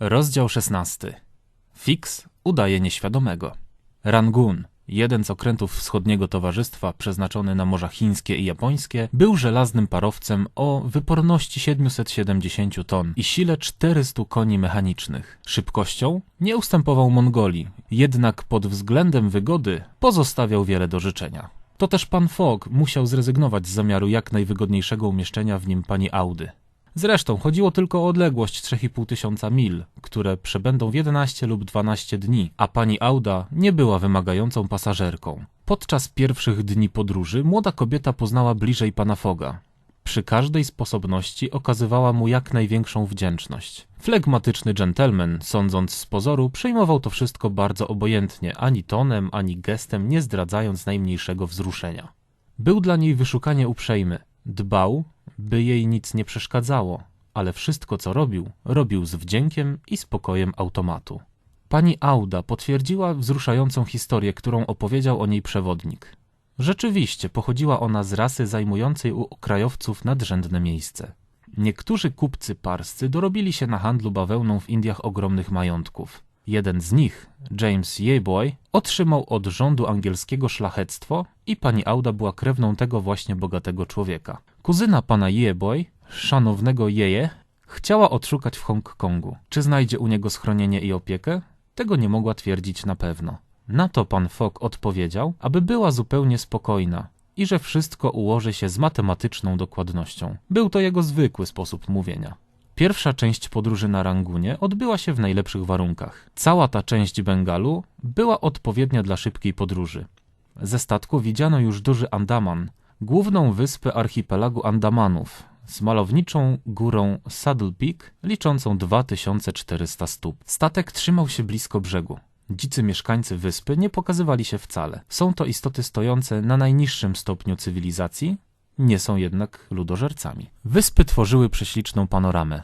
Rozdział 16. Fix udaje nieświadomego. Rangoon, jeden z okrętów wschodniego towarzystwa przeznaczony na morza chińskie i japońskie, był żelaznym parowcem o wyporności 770 ton i sile 400 koni mechanicznych. Szybkością nie ustępował Mongolii, jednak pod względem wygody pozostawiał wiele do życzenia. To też pan Fogg musiał zrezygnować z zamiaru jak najwygodniejszego umieszczenia w nim pani Audy. Zresztą chodziło tylko o odległość 3,5 tysiąca mil, które przebędą w 11 lub 12 dni, a pani Auda nie była wymagającą pasażerką. Podczas pierwszych dni podróży młoda kobieta poznała bliżej pana Foga. Przy każdej sposobności okazywała mu jak największą wdzięczność. Flegmatyczny dżentelmen, sądząc z pozoru, przyjmował to wszystko bardzo obojętnie, ani tonem, ani gestem nie zdradzając najmniejszego wzruszenia. Był dla niej wyszukanie uprzejmy. Dbał, by jej nic nie przeszkadzało, ale wszystko co robił, robił z wdziękiem i spokojem automatu. Pani Auda potwierdziła wzruszającą historię, którą opowiedział o niej przewodnik. Rzeczywiście pochodziła ona z rasy zajmującej u krajowców nadrzędne miejsce. Niektórzy kupcy parscy dorobili się na handlu bawełną w Indiach ogromnych majątków. Jeden z nich, James Yeboy, otrzymał od rządu angielskiego szlachectwo i pani Auda była krewną tego właśnie bogatego człowieka. Kuzyna pana Yeboy, szanownego Jeje, chciała odszukać w Hongkongu. Czy znajdzie u niego schronienie i opiekę? Tego nie mogła twierdzić na pewno. Na to pan Fogg odpowiedział, aby była zupełnie spokojna i że wszystko ułoży się z matematyczną dokładnością. Był to jego zwykły sposób mówienia. Pierwsza część podróży na Rangunie odbyła się w najlepszych warunkach. Cała ta część Bengalu była odpowiednia dla szybkiej podróży. Ze statku widziano już duży Andaman, główną wyspę archipelagu Andamanów, z malowniczą górą Saddle Peak, liczącą 2400 stóp. Statek trzymał się blisko brzegu. Dzicy mieszkańcy wyspy nie pokazywali się wcale. Są to istoty stojące na najniższym stopniu cywilizacji, nie są jednak ludożercami. Wyspy tworzyły prześliczną panoramę.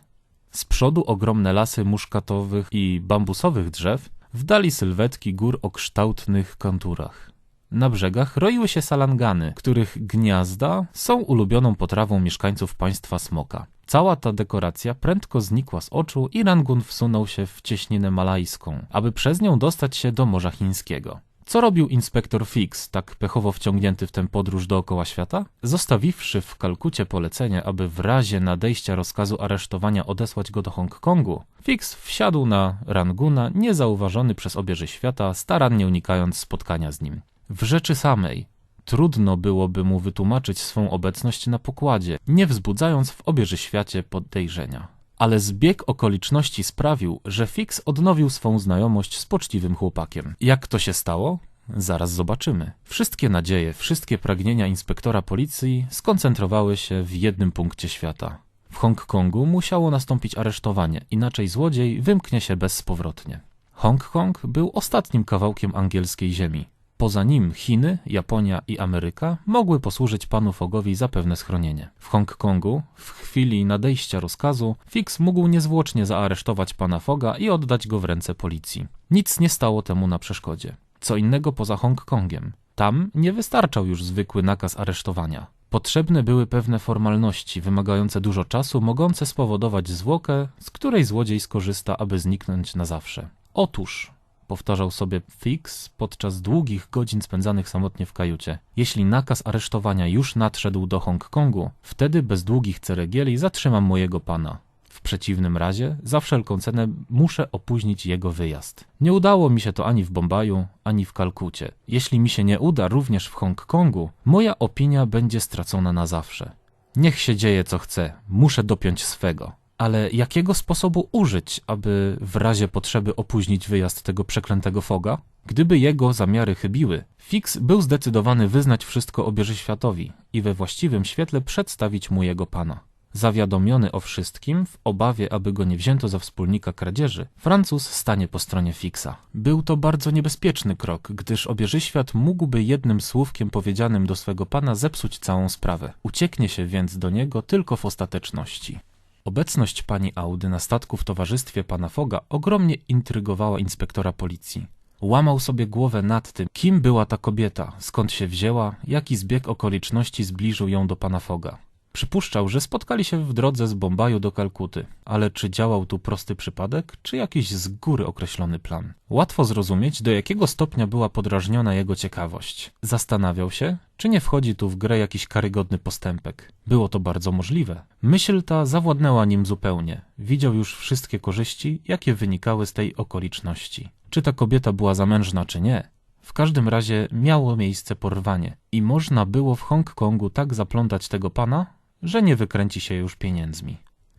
Z przodu ogromne lasy muszkatowych i bambusowych drzew, w dali sylwetki gór o kształtnych konturach. Na brzegach roiły się salangany, których gniazda są ulubioną potrawą mieszkańców państwa Smoka. Cała ta dekoracja prędko znikła z oczu i Rangun wsunął się w cieśninę malajską, aby przez nią dostać się do Morza Chińskiego. Co robił inspektor Fix, tak pechowo wciągnięty w tę podróż dookoła świata? Zostawiwszy w Kalkucie polecenie, aby w razie nadejścia rozkazu aresztowania odesłać go do Hongkongu, Fix wsiadł na Ranguna, niezauważony przez obieży świata, starannie unikając spotkania z nim. W rzeczy samej trudno byłoby mu wytłumaczyć swą obecność na pokładzie, nie wzbudzając w obieży świecie podejrzenia. Ale zbieg okoliczności sprawił, że Fix odnowił swą znajomość z poczciwym chłopakiem. Jak to się stało? Zaraz zobaczymy. Wszystkie nadzieje, wszystkie pragnienia inspektora policji skoncentrowały się w jednym punkcie świata. W Hongkongu musiało nastąpić aresztowanie, inaczej złodziej wymknie się bezpowrotnie. Hongkong był ostatnim kawałkiem angielskiej ziemi. Poza nim Chiny, Japonia i Ameryka mogły posłużyć panu Fogowi za pewne schronienie. W Hongkongu, w chwili nadejścia rozkazu, Fix mógł niezwłocznie zaaresztować pana Foga i oddać go w ręce policji. Nic nie stało temu na przeszkodzie. Co innego poza Hongkongiem. Tam nie wystarczał już zwykły nakaz aresztowania. Potrzebne były pewne formalności, wymagające dużo czasu, mogące spowodować zwłokę, z której złodziej skorzysta, aby zniknąć na zawsze. Otóż powtarzał sobie Fix podczas długich godzin spędzanych samotnie w kajucie. Jeśli nakaz aresztowania już nadszedł do Hongkongu, wtedy bez długich ceregieli zatrzymam mojego pana. W przeciwnym razie, za wszelką cenę, muszę opóźnić jego wyjazd. Nie udało mi się to ani w Bombaju, ani w Kalkucie. Jeśli mi się nie uda również w Hongkongu, moja opinia będzie stracona na zawsze. Niech się dzieje co chce, muszę dopiąć swego. Ale jakiego sposobu użyć, aby w razie potrzeby opóźnić wyjazd tego przeklętego foga? Gdyby jego zamiary chybiły, Fix był zdecydowany wyznać wszystko obieży światowi i we właściwym świetle przedstawić mu jego pana. Zawiadomiony o wszystkim, w obawie, aby go nie wzięto za wspólnika kradzieży, Francuz stanie po stronie Fixa. Był to bardzo niebezpieczny krok, gdyż obieży świat mógłby jednym słówkiem powiedzianym do swego pana zepsuć całą sprawę. Ucieknie się więc do niego tylko w ostateczności. Obecność pani Audy na statku w towarzystwie pana Foga ogromnie intrygowała inspektora policji. Łamał sobie głowę nad tym, kim była ta kobieta, skąd się wzięła, jaki zbieg okoliczności zbliżył ją do pana Foga. Przypuszczał, że spotkali się w drodze z Bombaju do Kalkuty, ale czy działał tu prosty przypadek, czy jakiś z góry określony plan? Łatwo zrozumieć, do jakiego stopnia była podrażniona jego ciekawość. Zastanawiał się, czy nie wchodzi tu w grę jakiś karygodny postępek. Było to bardzo możliwe. Myśl ta zawładnęła nim zupełnie. Widział już wszystkie korzyści, jakie wynikały z tej okoliczności. Czy ta kobieta była zamężna, czy nie? W każdym razie miało miejsce porwanie i można było w Hongkongu tak zaplątać tego pana, że nie wykręci się już pieniędzmi.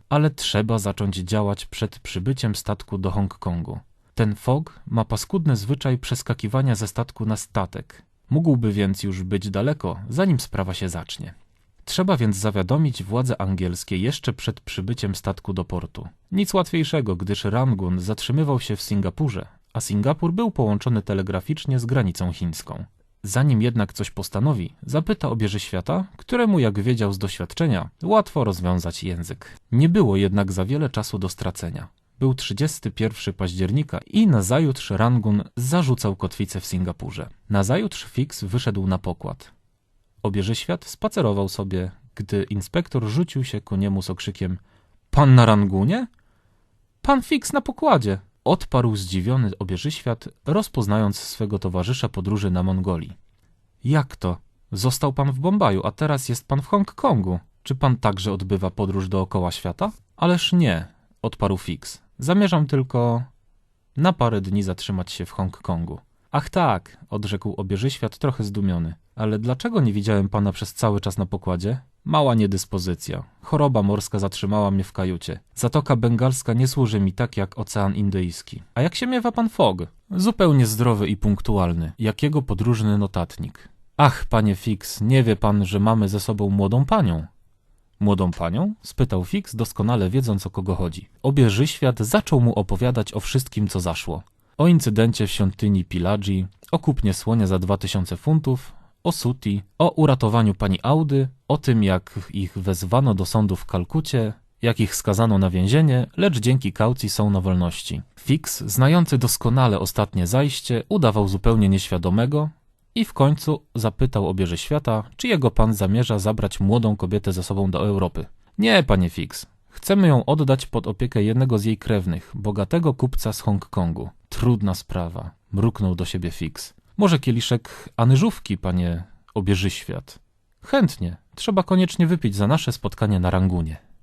Ale trzeba zacząć działać przed przybyciem statku do Hongkongu. Ten Fogg ma paskudny zwyczaj przeskakiwania ze statku na statek. Mógłby więc już być daleko, zanim sprawa się zacznie. Trzeba więc zawiadomić władze angielskie jeszcze przed przybyciem statku do portu. Nic łatwiejszego, gdyż Rangun zatrzymywał się w Singapurze, a Singapur był połączony telegraficznie z granicą chińską. Zanim jednak coś postanowi, zapyta o bierze świata, któremu, jak wiedział z doświadczenia, łatwo rozwiązać język. Nie było jednak za wiele czasu do stracenia. Był 31 października i nazajutrz Rangun zarzucał kotwicę w Singapurze. Nazajutrz Fix wyszedł na pokład. Obieży świat spacerował sobie, gdy inspektor rzucił się ku niemu z okrzykiem Pan na Rangunie? Pan Fix na pokładzie! Odparł zdziwiony obieży świat, rozpoznając swego towarzysza podróży na Mongolii. Jak to? Został pan w Bombaju, a teraz jest pan w Hongkongu. Czy pan także odbywa podróż dookoła świata? Ależ nie, odparł Fix. Zamierzam tylko na parę dni zatrzymać się w Hongkongu. Ach tak, odrzekł obieży świat trochę zdumiony. Ale dlaczego nie widziałem pana przez cały czas na pokładzie? Mała niedyspozycja. Choroba morska zatrzymała mnie w kajucie. Zatoka Bengalska nie służy mi tak jak Ocean Indyjski. A jak się miewa pan Fogg? Zupełnie zdrowy i punktualny. Jakiego podróżny notatnik. Ach, panie Fix, nie wie pan, że mamy ze sobą młodą panią. Młodą panią? spytał Fix, doskonale wiedząc o kogo chodzi. Obieży świat zaczął mu opowiadać o wszystkim, co zaszło. O incydencie w świątyni Piladzi, o kupnie słonia za 2000 funtów, o Suti, o uratowaniu pani Audy, o tym jak ich wezwano do sądu w Kalkucie, jak ich skazano na więzienie, lecz dzięki kaucji są na wolności. Fix, znający doskonale ostatnie zajście, udawał zupełnie nieświadomego i w końcu zapytał obierze świata, czy jego pan zamierza zabrać młodą kobietę ze sobą do Europy. Nie, panie Fix. Chcemy ją oddać pod opiekę jednego z jej krewnych, bogatego kupca z Hongkongu. Trudna sprawa, mruknął do siebie Fix. Może kieliszek anyżówki, panie obieży świat. Chętnie. Trzeba koniecznie wypić za nasze spotkanie na Rangunie.